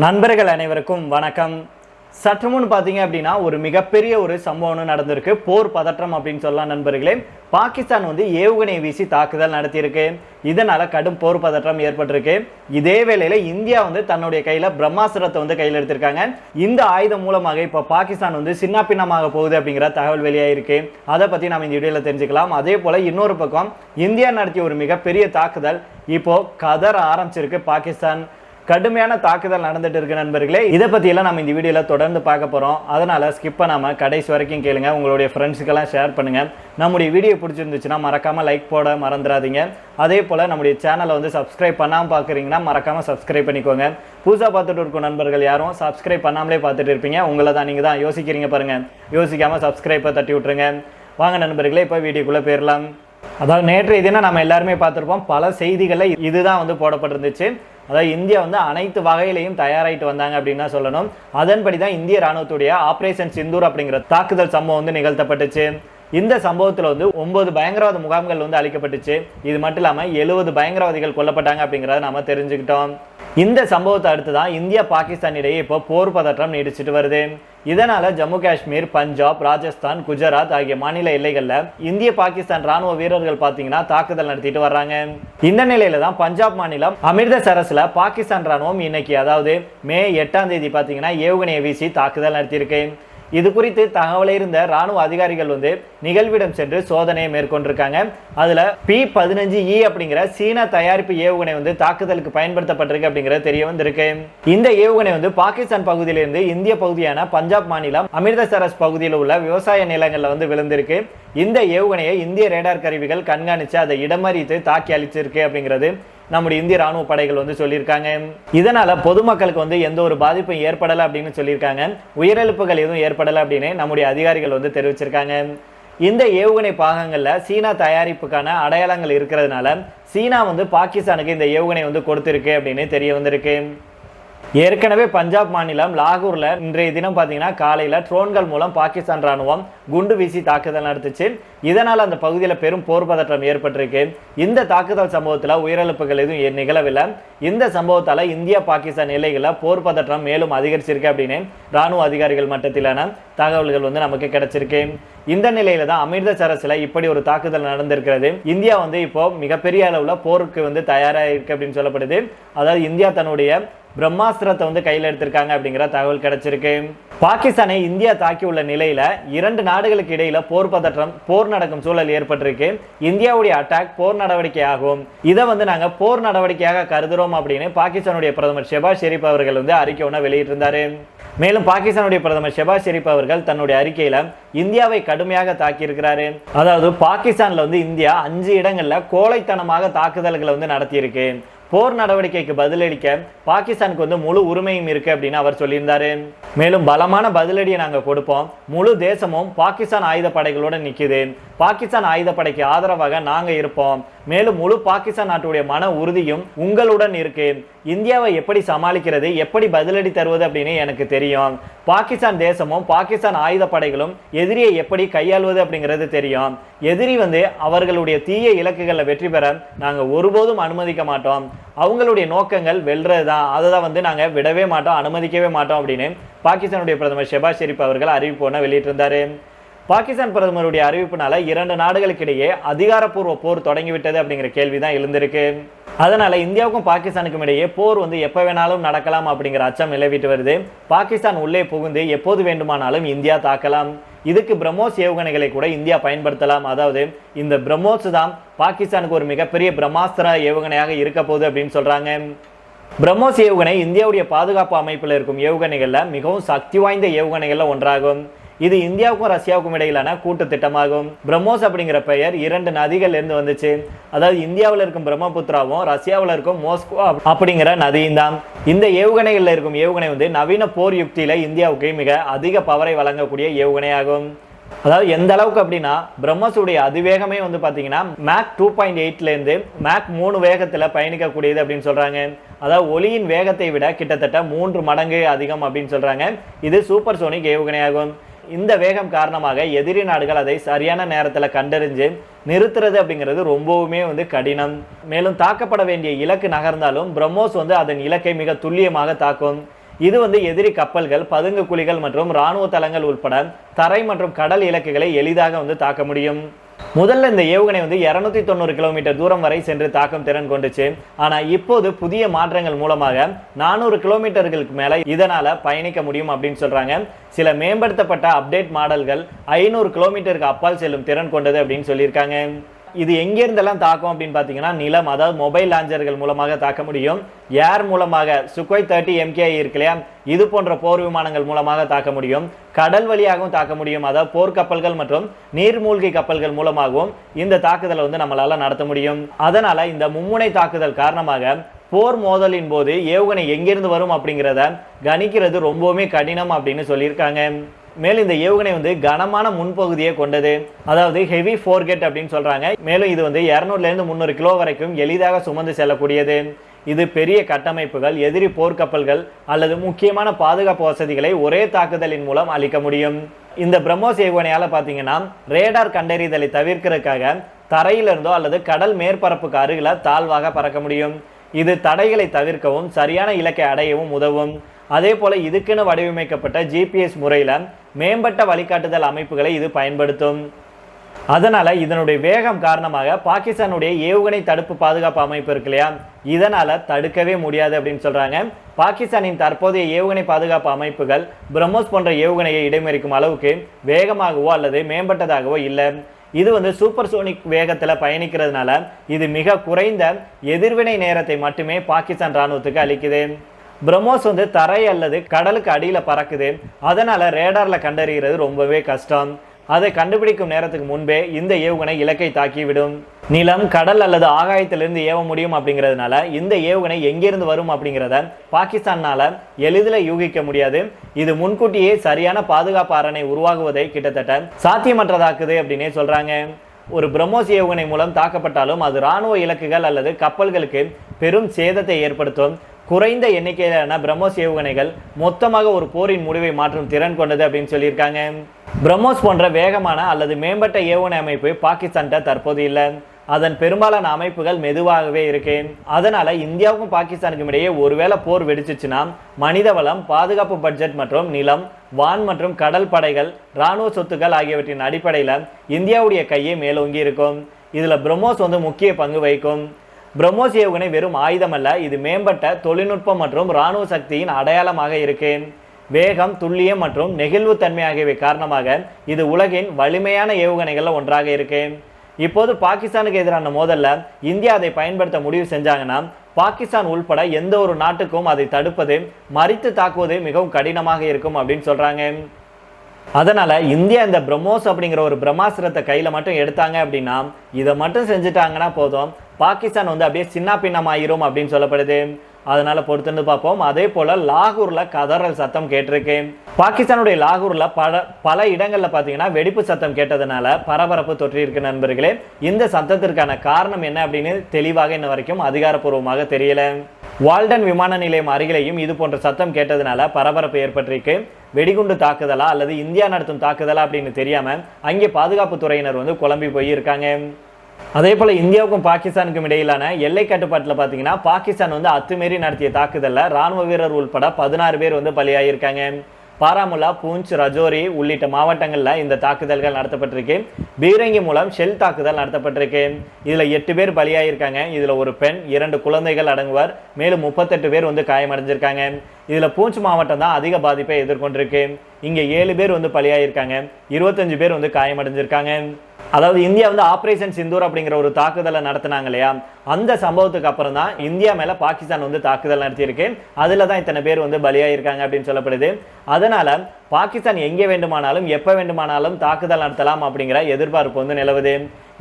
நண்பர்கள் அனைவருக்கும் வணக்கம். சற்று முன் பார்த்தீங்க அப்படின்னா ஒரு மிகப்பெரிய ஒரு சம்பவம் நடந்திருக்கு. போர் பதற்றம் அப்படின்னு சொல்லலாம் நண்பர்களே. பாகிஸ்தான் வந்து ஏவுகணை வீசி தாக்குதல் நடத்தியிருக்கு. இதனால் கடும் போர் பதற்றம் ஏற்பட்டிருக்கு. இதே வேளையில் இந்தியா வந்து தன்னுடைய கையில் பிரம்மாஸ்திரத்தை வந்து கையில் எடுத்திருக்காங்க. இந்த ஆயுதம் மூலமாக இப்போ பாகிஸ்தான் வந்து சின்ன பின்னமாக போகுது அப்படிங்கிற தகவல் வெளியாயிருக்கு. அதை பற்றி நம்ம இந்த வீடியோவில் தெரிஞ்சுக்கலாம். அதே போல் இன்னொரு பக்கம் இந்தியா நடத்திய ஒரு மிகப்பெரிய தாக்குதல் இப்போது கதற ஆரம்பிச்சிருக்கு பாகிஸ்தான். கடுமையான தாக்குதல் நடந்துட்டு இருக்கு நண்பர்களே. இதை பற்றியெல்லாம் நம்ம இந்த வீடியோவில் தொடர்ந்து பார்க்க போகிறோம் அதனால் ஸ்கிப் பண்ணாமல் கடைசி வரைக்கும் கேளுங்க. உங்களுடைய ஃப்ரெண்ட்ஸுக்கெல்லாம் ஷேர் பண்ணுங்கள் நம்முடைய வீடியோ பிடிச்சிருந்துச்சுன்னா மறக்காமல் லைக் போட மறந்துடாதீங்க. அதே போல் நம்முடைய சேனலை வந்து சப்ஸ்கிரைப் பண்ணாமல் பார்க்குறீங்கன்னா மறக்காமல் சப்ஸ்கிரைப் பண்ணிக்கோங்க. புதுசாக பார்த்துட்டு இருக்கும் நண்பர்கள் யாரும் சப்ஸ்கிரைப் பண்ணாமலே பார்த்துட்டு இருப்பீங்க. உங்களை தான் நீங்கள் தான். யோசிக்கிறீங்க பாருங்கள் யோசிக்காமல் சப்ஸ்கிரைப்பை தட்டி விட்ருங்க வாங்க நண்பர்களே இப்போ வீடியோக்குள்ளே போயிடலாம் அதாவது நேற்றைய தினம் நம்ம எல்லாருமே பார்த்துருப்போம். பல செய்திகளில் இதுதான் வந்து போடப்பட்டிருந்துச்சு. அதாவது இந்தியா வந்து அனைத்து வகையிலையும் தயாராகிட்டு வந்தாங்க அப்படின்னு தான் சொல்லணும். அதன்படி தான் இந்திய ராணுவத்துடைய ஆப்ரேஷன் சிந்தூர் அப்படிங்கிற தாக்குதல் சம்பவம் வந்து நிகழ்த்தப்பட்டுச்சு. இந்த சம்பவத்தில் வந்து ஒன்பது பயங்கரவாத முகாம்கள் வந்து அளிக்கப்பட்டுச்சு இது மட்டும் இல்லாமல் எழுபது பயங்கரவாதிகள் கொல்லப்பட்டாங்க அப்படிங்கிறத நாம தெரிஞ்சுக்கிட்டோம். இந்த சம்பவத்தை அடுத்து தான் இந்தியா பாகிஸ்தான் இடையே இப்போ போர் பதற்றம் நீடிச்சிட்டு வருது. இதனால ஜம்மு காஷ்மீர் பஞ்சாப் ராஜஸ்தான் குஜராத் ஆகிய மாநில எல்லைகளில் இந்திய பாகிஸ்தான் ராணுவ வீரர்கள் பார்த்தீங்கன்னா தாக்குதல் நடத்திட்டு வர்றாங்க. இந்த நிலையில தான் பஞ்சாப் மாநிலம் அமிர்தசரஸ்ல பாகிஸ்தான் ராணுவம் இன்னைக்கு அதாவது மே எட்டாம் தேதி பார்த்தீங்கன்னா ஏவுகணையை வீசி தாக்குதல் நடத்தியிருக்கு. இது குறித்து தகவலை இருந்த ராணுவ அதிகாரிகள் வந்து நிகழ்விடம் சென்று சோதனையை மேற்கொண்டிருக்காங்க. அதுல பி பதினஞ்சு இ e அப்படிங்கிற சீன தயாரிப்பு ஏவுகணை வந்து தாக்குதலுக்கு பயன்படுத்தப்பட்டிருக்கு அப்படிங்கிறது தெரிய வந்திருக்கு. இந்த ஏவுகணை வந்து பாகிஸ்தான் பகுதியிலிருந்து இந்திய பகுதியான பஞ்சாப் மாநிலம் அமிர்தசரஸ் பகுதியில் உள்ள விவசாய நிலங்களில் வந்து விழுந்திருக்கு. இந்த ஏவுகணையை இந்திய ரேடார் கருவிகள் கண்காணித்து அதை இடமறித்து தாக்கி அளிச்சிருக்கு அப்படிங்கிறது நம்முடைய இந்திய ராணுவ படைகள் வந்து சொல்லியிருக்காங்க. இதனால பொதுமக்களுக்கு வந்து எந்த ஒரு பாதிப்பும் ஏற்படலை அப்படின்னு சொல்லியிருக்காங்க. உயிரிழப்புகள் எதுவும் ஏற்படலை அப்படின்னு நம்முடைய அதிகாரிகள் வந்து தெரிவிச்சிருக்காங்க. இந்த ஏவுகணை பாகங்களில் சீனா தயாரிப்புக்கான அடையாளங்கள் இருக்கிறதுனால சீனா வந்து பாகிஸ்தானுக்கு இந்த ஏவுகணை வந்து கொடுத்துருக்கு அப்படின்னு தெரிய வந்திருக்கு. ஏற்கனவே பஞ்சாப் மாநிலம் லாகூரில் இன்றைய தினம் பார்த்தீங்கன்னா காலையில் ட்ரோன்கள் மூலம் பாகிஸ்தான் ராணுவம் குண்டு வீசி தாக்குதல் நடத்துச்சு. இதனால் அந்த பகுதியில் பெரும் போர் பதற்றம் ஏற்பட்டிருக்கு. இந்த தாக்குதல் சம்பவத்தில் உயிரிழப்புகள் எதுவும் நிகழவில்லை. இந்த சம்பவத்தால் இந்தியா பாகிஸ்தான் எல்லைகளில் போர் பதற்றம் மேலும் அதிகரிச்சிருக்கு அப்படின்னு ராணுவ அதிகாரிகள் மட்டத்திலான தகவல்கள் வந்து நமக்கு கிடைச்சிருக்கு. இந்த நிலையில தான் அமிர்தசரஸ்ல இப்படி ஒரு தாக்குதல் நடந்திருக்கிறது. இந்தியா வந்து இப்போ மிகப்பெரிய அளவில் போருக்கு வந்து தயாராக இருக்கு அப்படின்னு சொல்லப்படுது. அதாவது இந்தியா தன்னுடைய பிரம்மாஸ்திரத்தை வந்து கையில் எடுத்திருக்காங்க அப்படிங்கிற தகவல் கிடைச்சிருக்கு. பாகிஸ்தானை இந்தியா தாக்கியுள்ள நிலையில இரண்டு நாடுகளுக்கு இடையில போர் பதற்றம் போர் நடக்கும் சூழல் ஏற்பட்டிருக்கு. இந்தியாவுடைய அட்டாக் போர் நடவடிக்கை ஆகும் இதை வந்து நாங்க போர் நடவடிக்கையாக கருதுறோம் அப்படின்னு பாகிஸ்தானுடைய பிரதமர் ஷெபாஸ் ஷெரீப் அவர்கள் வந்து அறிக்கை ஒன்று வெளியிட்டிருந்தாரு. மேலும் பாகிஸ்தானுடைய பிரதமர் ஷெபாஸ் ஷெரீப் அவர்கள் தன்னுடைய அறிக்கையில இந்தியாவை கடுமையாக தாக்கியிருக்கிறாரு. அதாவது பாகிஸ்தான்ல வந்து இந்தியா அஞ்சு இடங்கள்ல கோழைத்தனமாக தாக்குதல்களை வந்து நடத்தியிருக்கு. போர் நடவடிக்கைக்கு பதிலளிக்க பாகிஸ்தானுக்கு வந்து முழு உரிமையும் இருக்கு அப்படின்னு அவர் சொல்லியிருந்தாரு. மேலும் பலமான பதிலடியை நாங்கள் கொடுப்போம். முழு தேசமும் பாகிஸ்தான் ஆயுத படைகளோட நிக்குது. பாகிஸ்தான் ஆயுதப்படைக்கு ஆதரவாக நாங்கள் இருப்போம். மேலும் முழு பாகிஸ்தான் நாட்டுடைய மன உறுதியும் உங்களுடன் இருக்கு இந்தியாவை எப்படி சமாளிக்கிறது எப்படி பதிலடி தருவது அப்படின்னு எனக்கு தெரியும். பாகிஸ்தான் தேசமும் பாகிஸ்தான் ஆயுதப்படைகளும் எதிரியை எப்படி கையாள்வது அப்படிங்கிறது தெரியும். எதிரி வந்து அவர்களுடைய தீய இலக்குகளில் வெற்றி பெற நாங்கள் ஒருபோதும் அனுமதிக்க மாட்டோம். அவங்களுடைய நோக்கங்கள் வெல்றது தான். அதை தான் வந்து நாங்கள் விடவே மாட்டோம் அனுமதிக்கவே மாட்டோம் அப்படின்னு பாகிஸ்தானுடைய பிரதமர் ஷெபாஸ் ஷெரீப் அவர்கள் அறிவிப்பு ஒன்று வெளியிட்டிருந்தாரு. பாகிஸ்தான் பிரதமருடைய அறிவிப்புனால இரண்டு நாடுகளுக்கிடையே அதிகாரப்பூர்வ போர் தொடங்கிவிட்டது அப்படிங்கிற கேள்வி தான் எழுந்திருக்கு. அதனால இந்தியாவுக்கும் பாகிஸ்தானுக்கும் இடையே போர் வந்து எப்போ வேணாலும் நடக்கலாம் அப்படிங்கிற அச்சம் நிலவிட்டு வருது. பாகிஸ்தான் உள்ளே புகுந்து எப்போது வேண்டுமானாலும் இந்தியா தாக்கலாம். இதுக்கு பிரம்மோஸ் ஏவுகணைகளை கூட இந்தியா பயன்படுத்தலாம். அதாவது இந்த பிரம்மோஸ் தான் பாகிஸ்தானுக்கு ஒரு மிகப்பெரிய பிரம்மாஸ்திர ஏவுகணையாக இருக்க போகுது அப்படின்னு சொல்றாங்க. பிரம்மோஸ் ஏவுகணை இந்தியாவுடைய பாதுகாப்பு அமைப்பில் இருக்கும் ஏவுகணைகளில் மிகவும் சக்தி வாய்ந்த ஏவுகணைகளில் ஒன்றாகும். இது இந்தியாவுக்கும் ரஷ்யாவுக்கும் இடையிலான கூட்டு திட்டமாகும். பிரம்மோஸ் அப்படிங்கிற பெயர் இரண்டு நதிகள் இருந்து வந்துச்சு. அதாவது இந்தியாவில் இருக்கும் பிரம்மபுத்திராவும் ரஷ்யாவில் இருக்கும் மோஸ்கோ அப்படிங்கிற நதியும் தான். இந்த ஏவுகணைகளில் இருக்கும் ஏவுகணை வந்து நவீன போர் யுக்தியில் இந்தியாவுக்கு மிக அதிக பவரை வழங்கக்கூடிய ஏவுகணையாகும். அதாவது எந்த அளவுக்கு அப்படின்னா பிரம்மோஸுடைய அதிவேகமே வந்து பார்த்தீங்கன்னா மேக் டூ பாயிண்ட் எயிட்லேருந்து மேக் மூணு வேகத்தில் பயணிக்கக்கூடியது அப்படின்னு சொல்கிறாங்க அதாவது ஒளியின் வேகத்தை விட கிட்டத்தட்ட மூன்று மடங்கு அதிகம் அப்படின்னு சொல்கிறாங்க இது சூப்பர் சோனிக் ஏவுகணையாகும். இந்த வேகம் காரணமாக எதிரி நாடுகள் அதை சரியான நேரத்தில் கண்டறிஞ்சு நிறுத்துறது அப்படிங்கிறது ரொம்பவுமே வந்து கடினம். மேலும் தாக்கப்பட வேண்டிய இலக்கு நகர்ந்தாலும் பிரம்மோஸ் வந்து அதன் இலக்கை மிக துல்லியமாக தாக்கும். இது வந்து எதிரி கப்பல்கள் பதுங்கு குழிகள் மற்றும் ராணுவ தளங்கள் உட்பட தரை மற்றும் கடல் இலக்குகளை எளிதாக வந்து தாக்க முடியும். முதல்ல இந்த ஏவுகணை வந்து இருநூத்தி தொண்ணூறு கிலோமீட்டர் தூரம் வரை சென்று தாக்கம் திறன் கொண்டுச்சு. ஆனா இப்போது புதிய மாற்றங்கள் மூலமாக நானூறு கிலோமீட்டர்களுக்கு மேலே இதனால பயணிக்க முடியும் அப்படின்னு சொல்றாங்க. சில மேம்படுத்தப்பட்ட அப்டேட் மாடல்கள் ஐநூறு கிலோமீட்டருக்கு அப்பால் செல்லும் திறன் கொண்டது அப்படின்னு சொல்லியிருக்காங்க. இது எங்கேருந்தெல்லாம் தாக்கும் அப்படின்னு பார்த்தீங்கன்னா நிலம் அதாவது மொபைல் லாஞ்சர்கள் மூலமாக தாக்க முடியும். ஏர் மூலமாக சுக்கோய் தேர்ட்டி எம்கே இருக்கு இல்லையா? இது போன்ற போர் விமானங்கள் மூலமாக தாக்க முடியும். கடல் வழியாகவும் தாக்க முடியும். அதாவது போர்க்கப்பல்கள் மற்றும் நீர்மூழ்கி கப்பல்கள் மூலமாகவும் இந்த தாக்குதலை வந்து நம்மளால் நடத்த முடியும். அதனால் இந்த மும்முனை தாக்குதல் காரணமாக போர் மோதலின் போது ஏவுகணை எங்கிருந்து வரும் அப்படிங்கிறத கணிக்கிறது ரொம்பவுமே கடினம் அப்படின்னு சொல்லியிருக்காங்க. மேலும் இந்த ஏவுகணை வந்து கனமான முன்பகுதியை கொண்டது. அதாவது ஹெவி ஃபோர்கெட் அப்படின்னு சொல்கிறாங்க மேலும் இது வந்து இரநூறுலேருந்து முந்நூறு கிலோ வரைக்கும் எளிதாக சுமந்து செல்லக்கூடியது. இது பெரிய கட்டமைப்புகள் எதிரி போர்க்கப்பல்கள் அல்லது முக்கியமான பாதுகாப்பு வசதிகளை ஒரே தாக்குதலின் மூலம் அளிக்க முடியும். இந்த பிரம்மோஸ் ஏவுகணையால் பார்த்தீங்கன்னா ரேடார் கண்டறிதலை தவிர்க்கிறதுக்காக தரையிலிருந்தோ அல்லது கடல் மேற்பரப்புக்கு அருகில தாழ்வாக பறக்க முடியும். இது தடைகளை தவிர்க்கவும் சரியான இலக்கை அடையவும் உதவும். அதே போல் இதுக்குன்னு வடிவமைக்கப்பட்ட ஜிபிஎஸ் முறையில் மேம்பட்ட வழிகாட்டுதல் அமைப்புகளை இது பயன்படுத்தும். அதனால் இதனுடைய வேகம் காரணமாக பாகிஸ்தானுடைய ஏவுகணை தடுப்பு பாதுகாப்பு அமைப்பு இருக்கு இல்லையா? இதனால் தடுக்கவே முடியாது அப்படின்னு சொல்கிறாங்க பாகிஸ்தானின் தற்போதைய ஏவுகணை பாதுகாப்பு அமைப்புகள் பிரம்மோஸ் போன்ற ஏவுகணையை இடைமறிக்கும் அளவுக்கு வேகமாகவோ அல்லது மேம்பட்டதாகவோ இல்லை. இது வந்து சூப்பர் சோனிக் வேகத்தில் பயணிக்கிறதுனால இது மிக குறைந்த எதிர்வினை நேரத்தை மட்டுமே பாகிஸ்தான் ராணுவத்துக்கு அளிக்குது. பிரம்மோஸ் வந்து தரை அல்லது கடலுக்கு அடியில் பறக்குது. அதனால் ரேடாரில் கண்டறிகிறது ரொம்பவே கஷ்டம். அதை கண்டுபிடிக்கும் நேரத்துக்கு முன்பே இந்த ஏவுகணை இலக்கை தாக்கிவிடும். நிலம் கடல் அல்லது ஆகாயத்திலிருந்து ஏவ முடியும் அப்படிங்கிறதுனால இந்த ஏவுகணை எங்கிருந்து வரும் அப்படிங்கிறத பாகிஸ்தானால் எளிதில் யூகிக்க முடியாது. இது முன்கூட்டியே சரியான பாதுகாப்பு அரணை உருவாகுவதை கிட்டத்தட்ட சாத்தியமற்றதாக்குது அப்படின்னே சொல்கிறாங்க ஒரு பிரம்மோஸ் ஏவுகணை மூலம் தாக்கப்பட்டாலும் அது ராணுவ இலக்குகள் அல்லது கப்பல்களுக்கு பெரும் சேதத்தை ஏற்படுத்தும். குறைந்த எண்ணிக்கையிலான பிரம்மோஸ் ஏவுகணைகள் மொத்தமாக ஒரு போரின் முடிவை மாற்றும் திறன் கொண்டது அப்படின்னு சொல்லியிருக்காங்க. பிரம்மோஸ் போன்ற வேகமான அல்லது மேம்பட்ட ஏவுகணை அமைப்பு பாகிஸ்தான்கிட்ட தற்போது இல்லை. அதன் பெரும்பாலான அமைப்புகள் மெதுவாகவே இருக்கு. அதனால இந்தியாவுக்கும் பாகிஸ்தானுக்கும் இடையே ஒருவேளை போர் வெடிச்சிச்சுன்னா மனித வளம் பாதுகாப்பு பட்ஜெட் மற்றும் நிலம் வான் மற்றும் கடல் படைகள் இராணுவ சொத்துக்கள் ஆகியவற்றின் அடிப்படையில் இந்தியாவுடைய கையை மேலோங்கி இருக்கும். இதில் பிரம்மோஸ் வந்து முக்கிய பங்கு வகிக்கும். பிரம்மோஸ் ஏவுகணை வெறும் ஆயுதம் அல்ல இது மேம்பட்ட தொழில்நுட்பம் மற்றும் இராணுவ சக்தியின் அடையாளமாக இருக்கு வேகம் துல்லியம் மற்றும் நெகிழ்வுத்தன்மை ஆகியவை காரணமாக இது உலகின் வலிமையான ஏவுகணைகளில் ஒன்றாக இருக்கு இப்போது பாகிஸ்தானுக்கு எதிரான மோதல்ல இந்தியா அதை பயன்படுத்த முடிவு செஞ்சாங்கன்னா பாகிஸ்தான் உள்பட எந்த ஒரு நாட்டுக்கும் அதை தடுப்பது மறித்து தாக்குவது மிகவும் கடினமாக இருக்கும் அப்படின்னு சொல்றாங்க. அதனால இந்தியா இந்த பிரம்மோஸ் அப்படிங்கிற ஒரு பிரம்மாஸ்திரத்தை கையில மட்டும் எடுத்தாங்க அப்படின்னா இதை மட்டும் செஞ்சுட்டாங்கன்னா போதும். பாகிஸ்தான் வந்து அப்படியே சின்ன பின்னமாயிரும் அப்படின்னு சொல்லப்படுது. அதனால பொறுத்துன்னு பார்ப்போம். அதே போல லாகூர்ல கதறல் சத்தம் கேட்டிருக்கு. பாகிஸ்தானுடைய லாகூர்ல பல பல இடங்கள்ல பாத்தீங்கன்னா வெடிப்பு சத்தம் கேட்டதுனால பரபரப்பு தொற்றியிருக்கு நண்பர்களே. இந்த சத்தத்திற்கான காரணம் என்ன அப்படின்னு தெளிவாக இன்ன வரைக்கும் அதிகாரப்பூர்வமாக தெரியல. வால்டன் விமான நிலையம் அருகிலேயும் இது போன்ற சத்தம் கேட்டதுனால பரபரப்பு ஏற்பட்டிருக்கு. வெடிகுண்டு தாக்குதலா அல்லது இந்தியா நடத்தும் தாக்குதலா அப்படின்னு தெரியாம அங்கே பாதுகாப்பு துறையினர் வந்து குழம்பி போயிருக்காங்க. அதே போல் இந்தியாவுக்கும் பாகிஸ்தானுக்கும் இடையிலான எல்லை கட்டுப்பாட்டில் பார்த்தீங்கன்னா பாகிஸ்தான் வந்து அத்துமீறி நடத்திய தாக்குதலில் ராணுவ வீரர் உள்பட பதினாறு பேர் வந்து பலியாகியிருக்காங்க பாராமுல்லா பூஞ்ச் ரஜோரி உள்ளிட்ட மாவட்டங்களில் இந்த தாக்குதல்கள் நடத்தப்பட்டிருக்கு. பீரங்கி மூலம் ஷெல் தாக்குதல் நடத்தப்பட்டிருக்கு. இதில் எட்டு பேர் பலியாகியிருக்காங்க இதில் ஒரு பெண் இரண்டு குழந்தைகள் அடங்குவர். மேலும் முப்பத்தெட்டு பேர் வந்து காயமடைஞ்சிருக்காங்க. இதில் பூஞ்ச் மாவட்டம் தான் அதிக பாதிப்பை எதிர்கொண்டிருக்கு. இங்கே ஏழு பேர் வந்து பலியாகியிருக்காங்க இருபத்தஞ்சு பேர் வந்து காயமடைஞ்சிருக்காங்க. அதாவது இந்தியா வந்து ஆப்ரேஷன் சிந்தூர் அப்படிங்கிற ஒரு தாக்குதலை நடத்தினாங்க இல்லையா? அந்த சம்பவத்துக்கு அப்புறம் தான் இந்தியா மேலே பாகிஸ்தான் வந்து தாக்குதல் நடத்தியிருக்கு. அதில் தான் இத்தனை பேர் வந்து பலியாயிருக்காங்க அப்படின்னு சொல்லப்படுது. அதனால் பாகிஸ்தான் எங்கே வேண்டுமானாலும் எப்போ வேண்டுமானாலும் தாக்குதல் நடத்தலாம் அப்படிங்கிற எதிர்பார்ப்பு வந்து நிலவுது.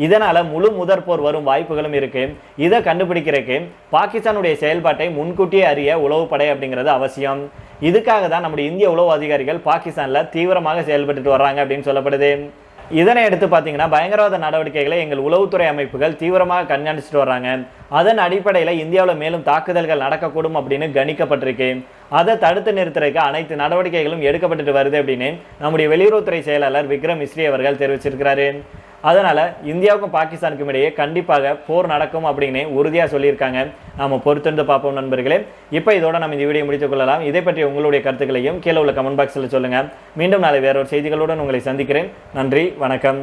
இதனால் முழு முதற்போர் வரும் வாய்ப்புகளும் இருக்குது இதை கண்டுபிடிக்கிறதுக்கு பாகிஸ்தானுடைய செயல்பாட்டை முன்கூட்டியே அறிய உளவுப்படை அப்படிங்கிறது அவசியம். இதுக்காக தான் நம்முடைய இந்திய உளவு அதிகாரிகள் பாகிஸ்தானில் தீவிரமாக செயல்பட்டுட்டு வர்றாங்க அப்படின்னு சொல்லப்படுது. இதனை எடுத்து பார்த்தீங்கன்னா பயங்கரவாத நடவடிக்கைகளை எங்கள் உளவுத்துறை அமைப்புகள் தீவிரமாக கண்காணிச்சுட்டு வர்றாங்க. அதன் அடிப்படையில் இந்தியாவில் மேலும் தாக்குதல்கள் நடக்கக்கூடும் அப்படின்னு கணிக்கப்பட்டிருக்கு. அதை தடுத்து நிறுத்துறதுக்கு அனைத்து நடவடிக்கைகளும் எடுக்கப்பட்டுட்டு வருது அப்படின்னு நம்முடைய வெளியுறவுத்துறை செயலாளர் விக்ரம் மிஸ்ரி அவர்கள் தெரிவிச்சிருக்கிறாரு. அதனால் இந்தியாவுக்கும் பாகிஸ்தானுக்கும் இடையே கண்டிப்பாக போர் நடக்கும் அப்படின்னு உறுதியாக சொல்லியிருக்காங்க. நம்ம பொறுத்திருந்து பார்ப்போம் நண்பர்களே. இப்போ இதோட நம்ம இந்த வீடியோ முடித்துக் கொள்ளலாம். இதை பற்றி உங்களுடைய கருத்துக்களையும் கீழே உள்ள கமெண்ட் பாக்ஸில் சொல்லுங்கள் மீண்டும் நாளை வேறொரு செய்திகளுடன் உங்களை சந்திக்கிறேன். நன்றி வணக்கம்.